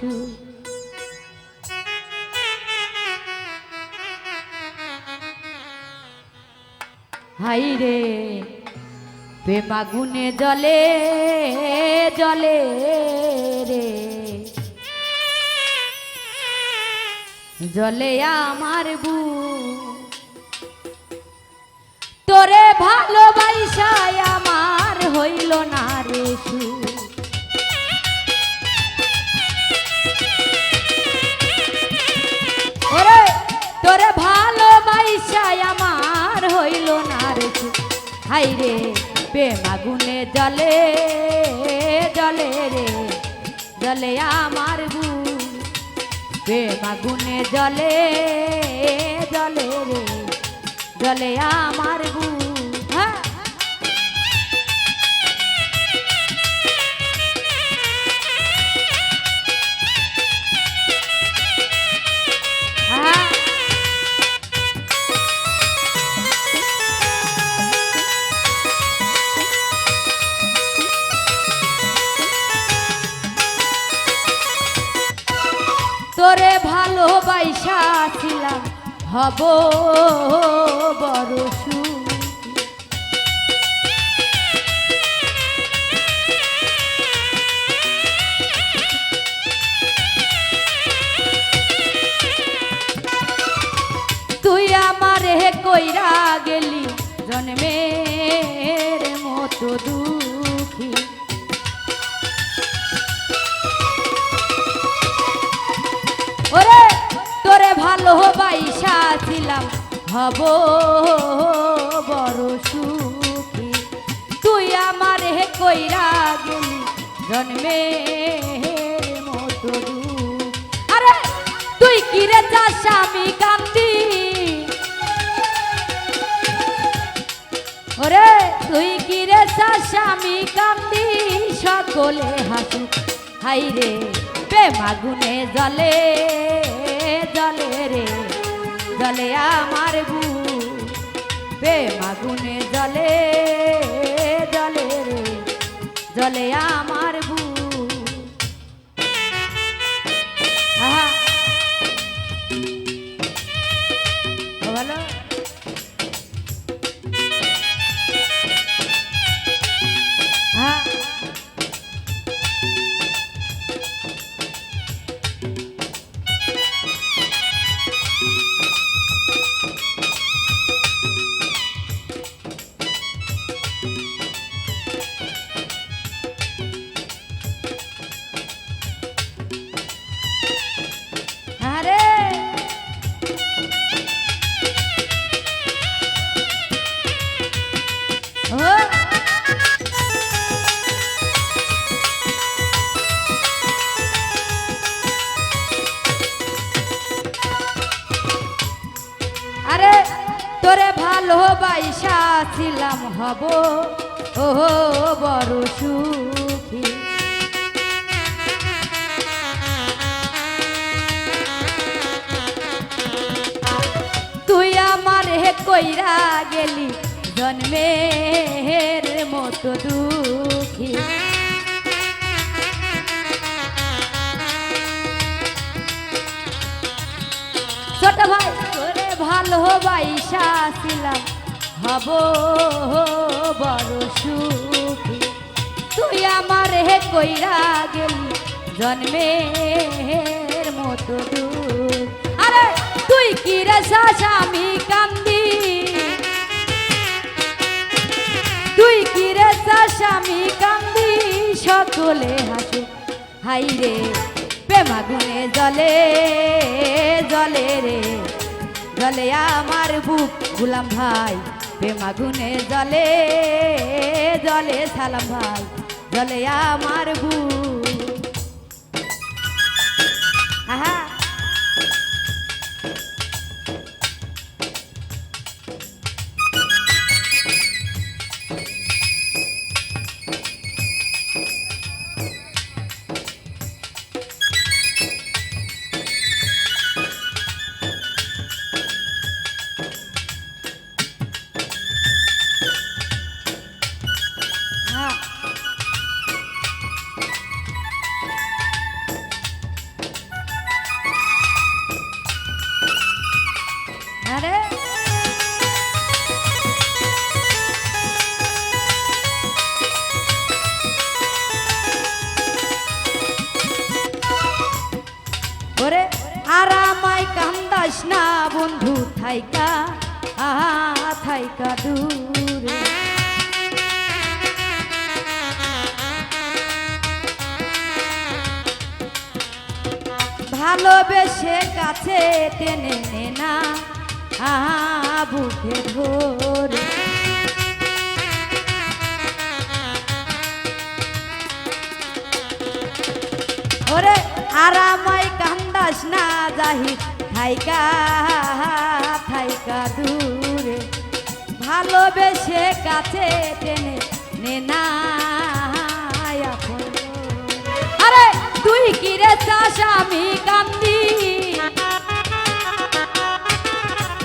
সু হাই রে জলে জলে রে। জলে আমার বু তোরে ভালোবাসায় আমার হইল না রে আমার হইল না রে হাই রে প্রেমাগুনে জলে জলে রে জলে আমার বু প্রেমাগুনে জলে জলে রে জলে আমার বু হব বড় তুই আমারে কইরা গেলি জন্মের হব বড় সুখী। তুই আমার হে কইরা গেলি জন্মের মতো আরে, তুই কিরে চাস আমি কান্দি? ওরে, তুই কিরে চাস আমি কান্দি? সকলে হাসি হাই রে প্রেমাগুনে জলে জলে রে। জলে আমার বু বে মাগুনে জলে জলে রে জলে আমার বু ভালোবাসা ছিলাম হব। ও, বড় সুখী। তুই আমার হে কইরা গেলি, জন্মের মতো দুঃখী। ছোট ভাই, তোরে ভালোবাসা ছিলাম। হব বড় সুখী। তুই আমার হে কইরা গেলি, জন্মের মতো আরে, তুই কি রে আমি কান্দি? তুই কি রে আমি কান্দি? সকলে হাসে, হাই রে প্রেমাগুনে জলে জলে রে। জলে আমার বুক, গুলাম ভাই প্রেমাগুনে জলে জলে সালাম ভাই জলে আমার ভু আহা কান্দাস না বন্ধু, থাইকা, আহা, থাইকা দূরে। ভালোবেসে কাছে টেনে নে না, আহা, বুকে ধরে ওরে আরামাই কান্দাস না যাহি থাইকা থাইকা দূরে। ভালোবেসে কাছে টেনে নে না করে। আরে, তুই কি রে চাস আমি কান্দি?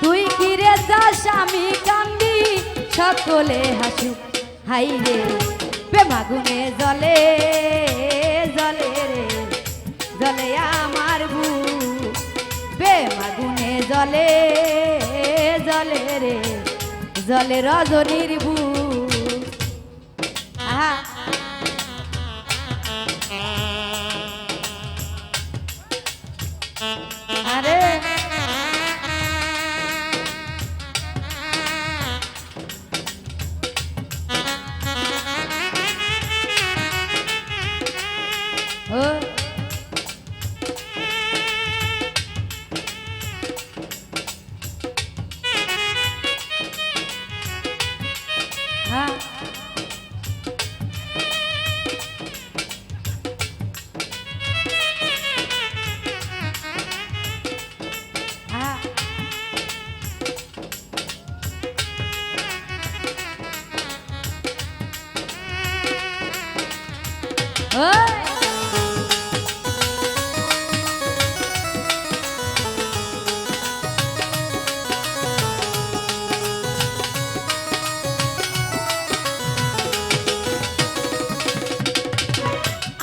তুই কি রে চাস আমি কান্দি? সকলে হাসু, হাই রে। প্রেমাগুনে জলে জলে রে। জলে আমার জলে জলে রে জলে রজনীর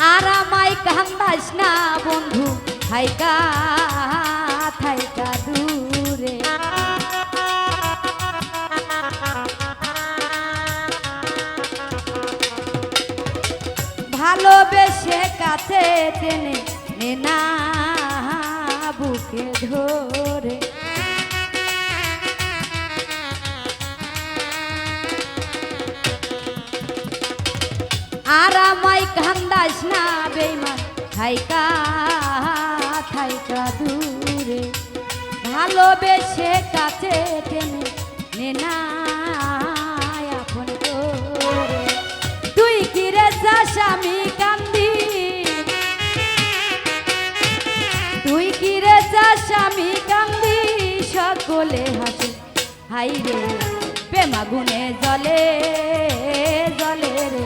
আর আমায় কান্দাস না বন্ধু থাইকা টেনে নে না বুকে ধরে। আর আমায় কান্দাস না বেইমান, থাইকা থাইকা দূরে। ভালোবেসে কাছে টেনে নে না আপন তুই কি রে চাস আমি হাই রে প্রেমাগুনে জলে জলে রে,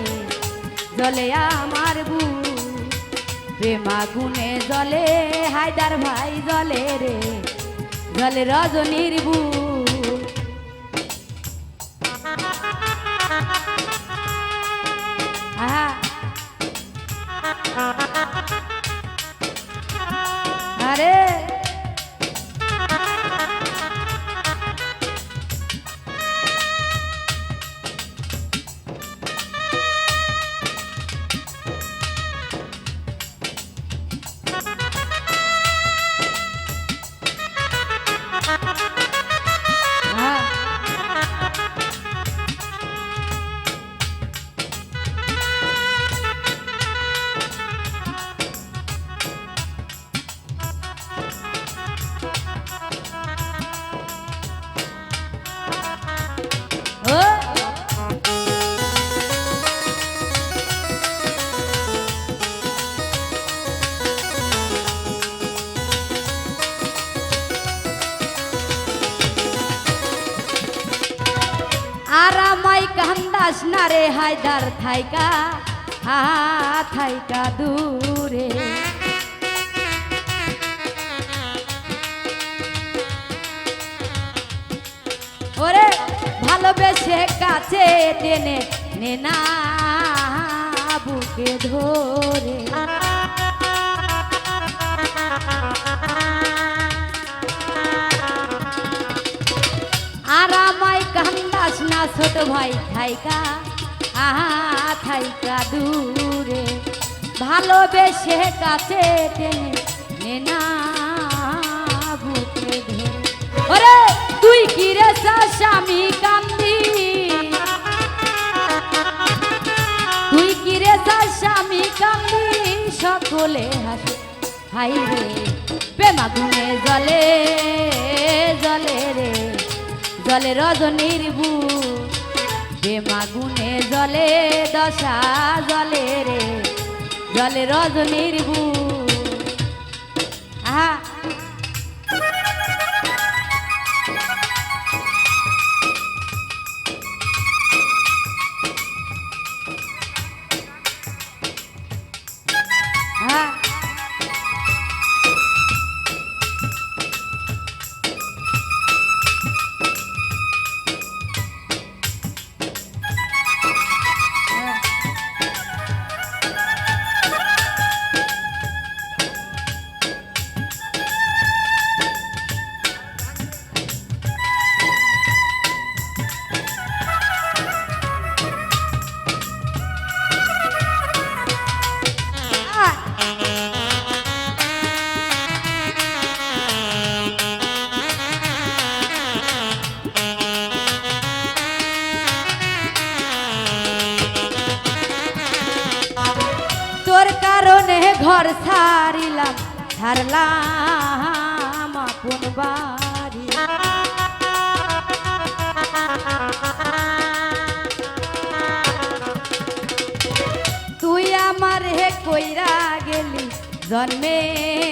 জলে আমার বু প্রেমাগুনে জলে, হায়দার ভাই জলে রে, জলে রজনীর বু আরে। না রে হায়দার থাইকা? হা, থাইকা দূরে। ওরে ভালোবেসে কাছে টেনে নে না বুকে ধরে। কান্দাস না ছোট ভাই থাইকা, আহা, থাইকা দূরে। ভালোবেসে কাছে টেনে নে ওরে, তুই কি রে স্বামী কান্দি? তুই কি রে স্বামী কান্দি? সকলে হাসে, হাই রে প্রেমাগুনে জলে জলে রে। জলে রজনীর বু মাগুনে জলে দশা জলে রে জলে রজনীর বু আহা ছাড়লাম আপন বাড়ি। তুই আমার হে কইরা গেলি জন্মের